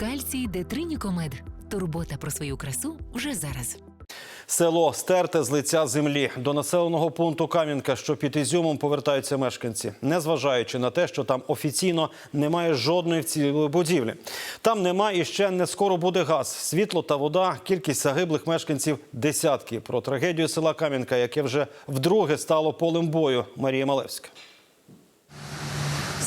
Кальцій Детринікомед. Турбота про свою красу вже зараз. Село стерте з лиця землі. До населеного пункту Кам'янка, що під Ізюмом, повертаються мешканці, незважаючи на те, що там офіційно немає жодної вцілілої будівлі. Там нема і ще не скоро буде газ, світло та вода. Кількість загиблих мешканців десятки. Про трагедію села Кам'янка, яке вже вдруге стало полем бою. Марія Малевська.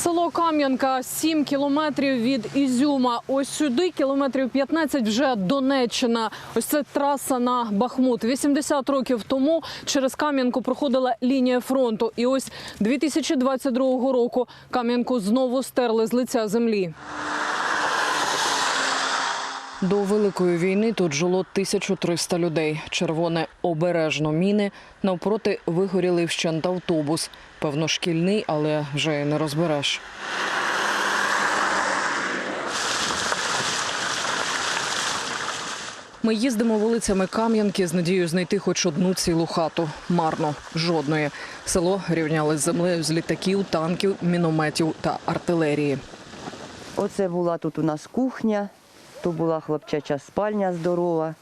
Село Кам'янка 7 кілометрів від Ізюма. Ось сюди кілометрів 15 вже Донеччина. Ось це траса на Бахмут. 80 років тому через Кам'янку проходила лінія фронту. І ось 2022 року Кам'янку знову стерли з лиця землі. До великої війни тут жило 1300 людей. Червоне обережно міни. Навпроти вигоріли вщент автобус. Певно, шкільний, але вже й не розбереш. Ми їздимо вулицями Кам'янки з надією знайти хоч одну цілу хату. Марно, жодної. Село рівняли з землею з літаків, танків, мінометів та артилерії. Оце була тут у нас кухня, то була хлопчача спальня здорова.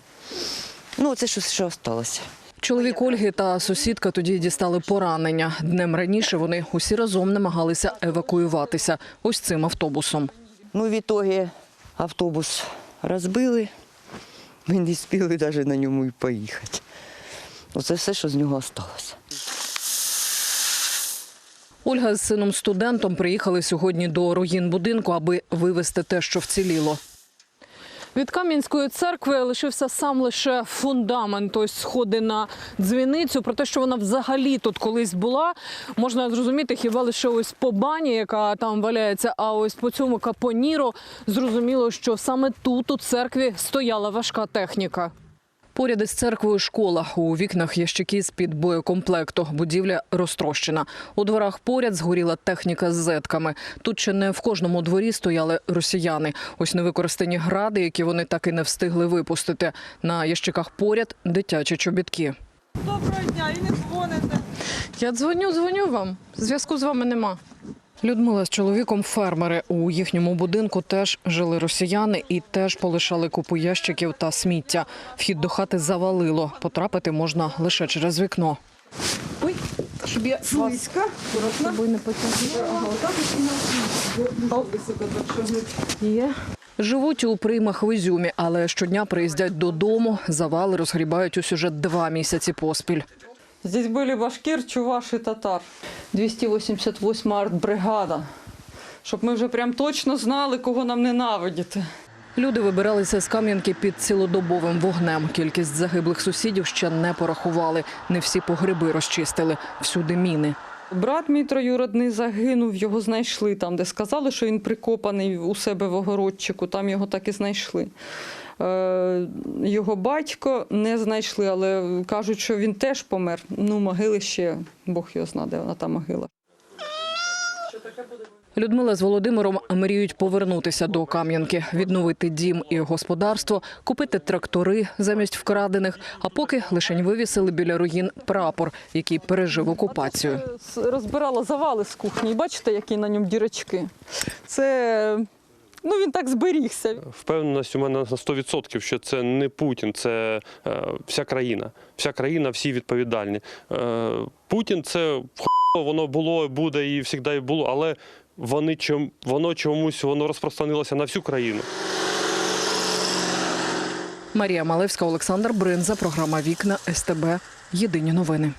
Ну, це що, що сталося. Чоловік Ольги та сусідка тоді дістали поранення. Днем раніше вони усі разом намагалися евакуюватися ось цим автобусом. Ну, в ітогі автобус розбили. Ми не спіли навіть на ньому і поїхати. Оце все, що з нього залишилося. Ольга з сином студентом приїхали сьогодні до руїн будинку, аби вивезти те, що вціліло. Від Кам'янської церкви лишився сам лише фундамент, ось сходи на дзвіницю. Про те, що вона взагалі тут колись була, можна зрозуміти хіба лише ось по бані, яка там валяється. А ось по цьому капоніру зрозуміло, що саме тут у церкві стояла важка техніка. Поряд із церквою школа. У вікнах ящики з-під боєкомплекту. Будівля розтрощена. У дворах поряд згоріла техніка з зетками. Тут ще не в кожному дворі стояли росіяни. Ось невикористані гради, які вони так і не встигли випустити. На ящиках поряд дитячі чобітки. Доброго дня і не дзвоните. Я дзвоню, дзвоню вам. Зв'язку з вами нема. Людмила з чоловіком фермери. У їхньому будинку теж жили росіяни і теж полишали купу ящиків та сміття. Вхід до хати завалило. Потрапити можна лише через вікно. Ой, щоб я Слизька. собою не Є. Живуть у приймах в Ізюмі, але щодня приїздять додому. Завали розгрібають ось уже два місяці поспіль. Здесь были башкир, чуваш и татар. 288 артбригада. Щоб ми вже прям точно знали, кого нам ненавидіти. Люди вибиралися з Кам'янки під цілодобовим вогнем. Кількість загиблих сусідів ще не порахували. Не всі погреби розчистили. Всюди міни. Брат мій троюродний загинув, його знайшли там, де сказали, що він прикопаний у себе в огородчику, там його так і знайшли. Е, Його батько не знайшли, але кажуть, що він теж помер. Ну, могили ще, Бог його знає, де вона та могила. Людмила з Володимиром мріють повернутися до Кам'янки, відновити дім і господарство, купити трактори замість вкрадених. А поки лишень вивісили біля руїн прапор, який пережив окупацію. Розбирала завали з кухні. І Бачите, які на ньому дірочки? Це ну він так зберігся. Впевненість у мене на 100%, що це не Путін, це е, вся країна. Вся країна, всі відповідальні. Е, Путін це хуйово, воно було, буде і завжди було, але вони чом, воно чомусь воно розпространилося на всю країну. Марія Малевська, Олександр Бринза, програма Вікна СТБ. Єдині новини.